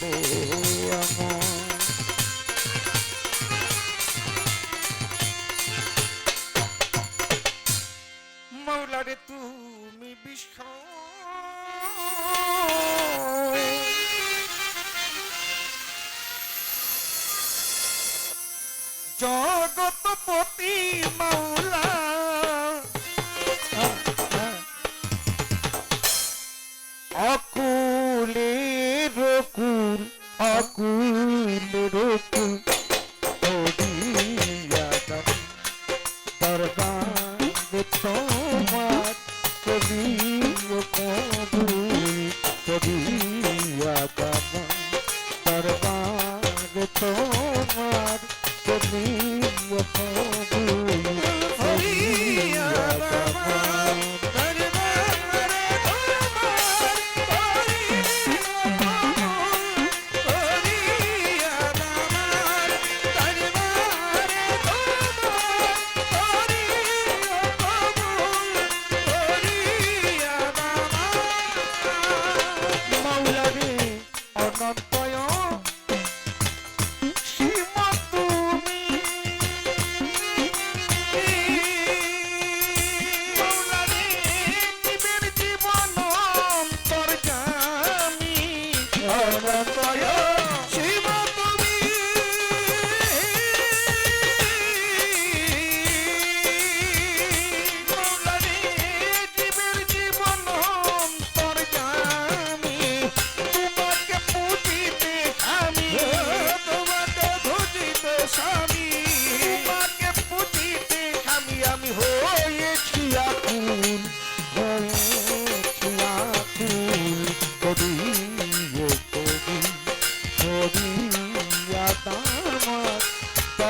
যাব আমার মৌলারে তুমি বিষয়। জগৎপতি মৌলা। অকুলে বকুল আকুল রকুল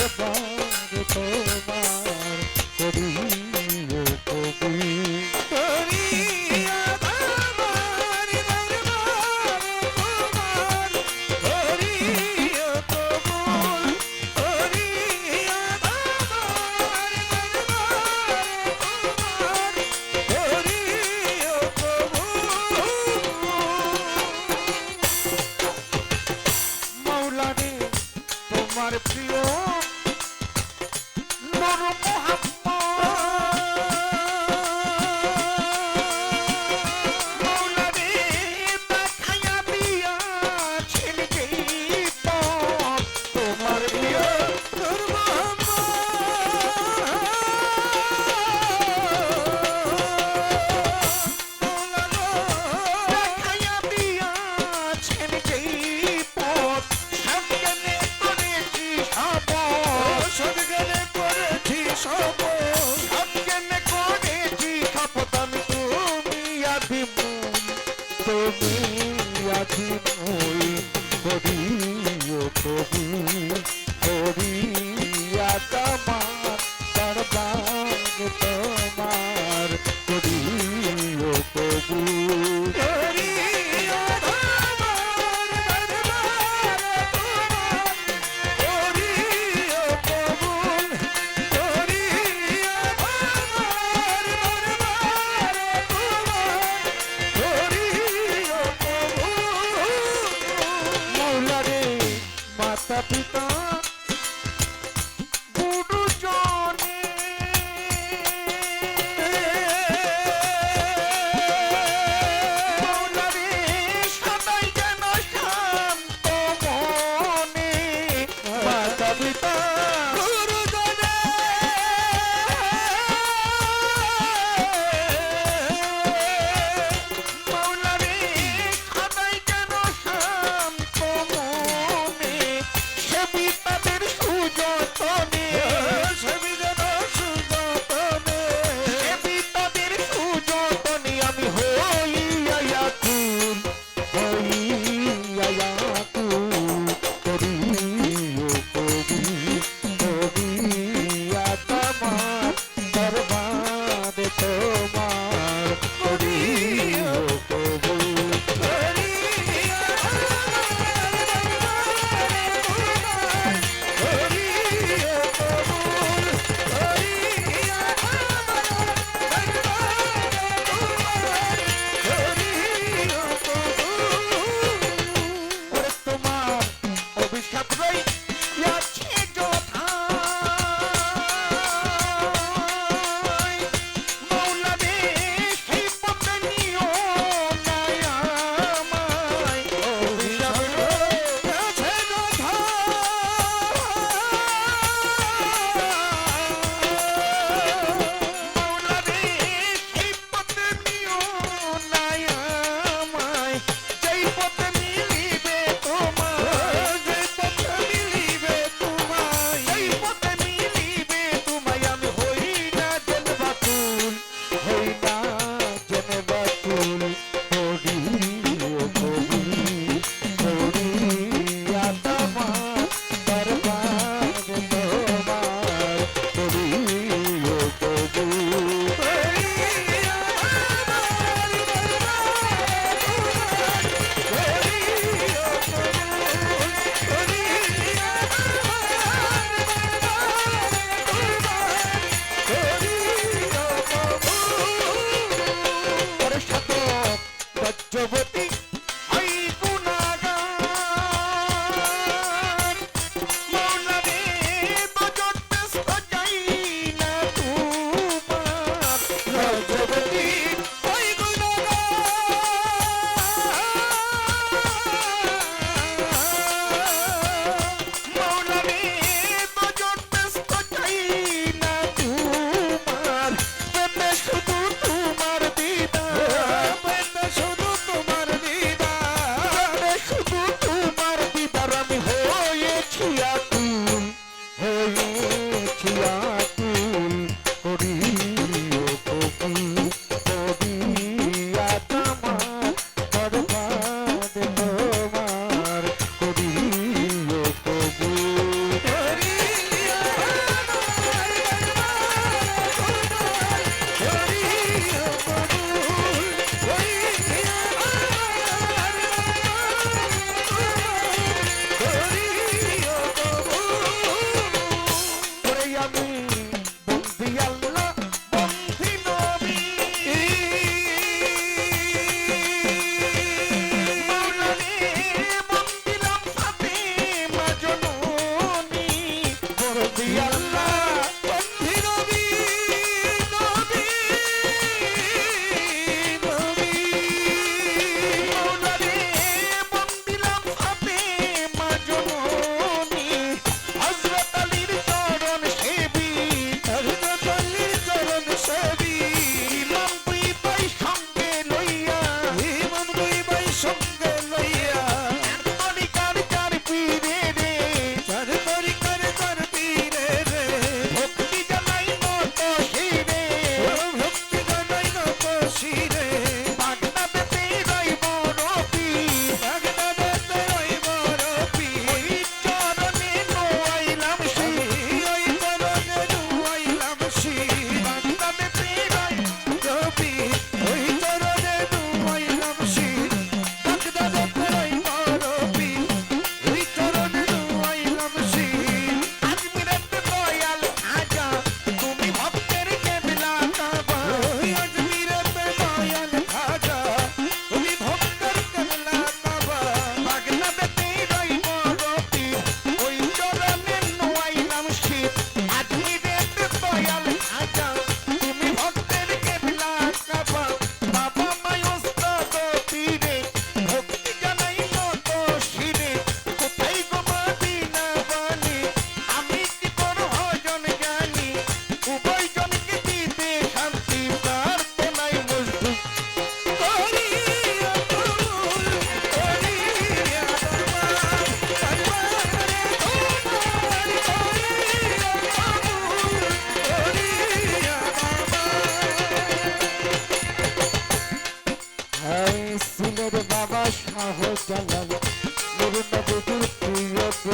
আমার বন্ধু তোমার করি so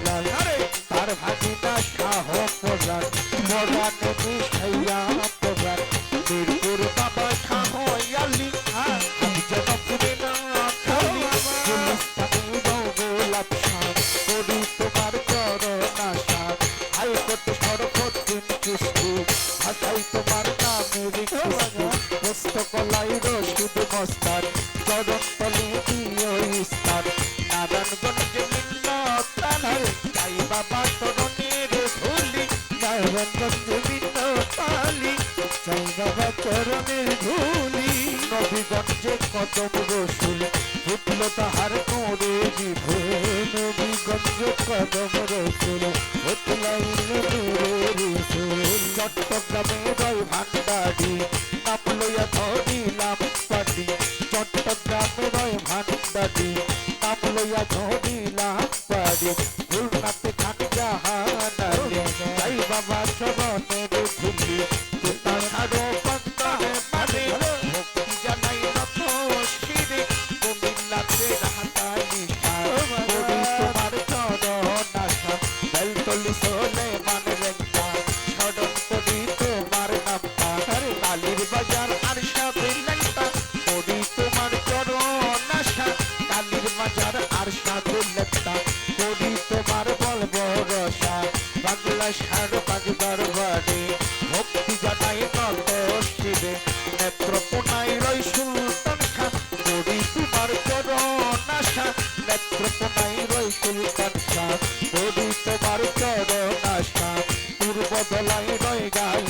পোলাল তার ভাগিনা শাহ পোলাল মোরা নদী সাইয়া চরণ তুমি পালি চাই বাবা চরণের ধুলি। নবীগঞ্জে কদম রসুল ফুটল তাহার কোরে জিভে। নবীগঞ্জে কদম রসুল ফুটলাই চট্টগ্রামে রয় ভান্ডারি নাম লইয়া ধরিলাম পাটি চট্টগ্রামে রয় ভান্ডারি নাম ধর ঘুমিয়ে কথা পবিত্র পার চরণ আশা পূর্ব দলায় রয়ে গাই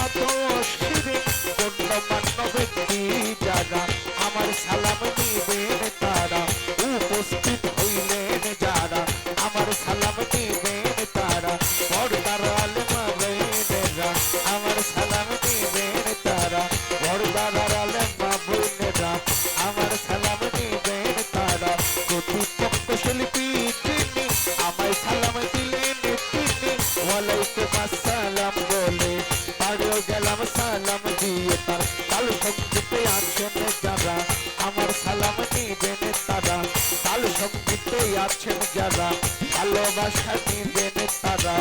আছেন যারা ভালোবাসা দিবেন তারা।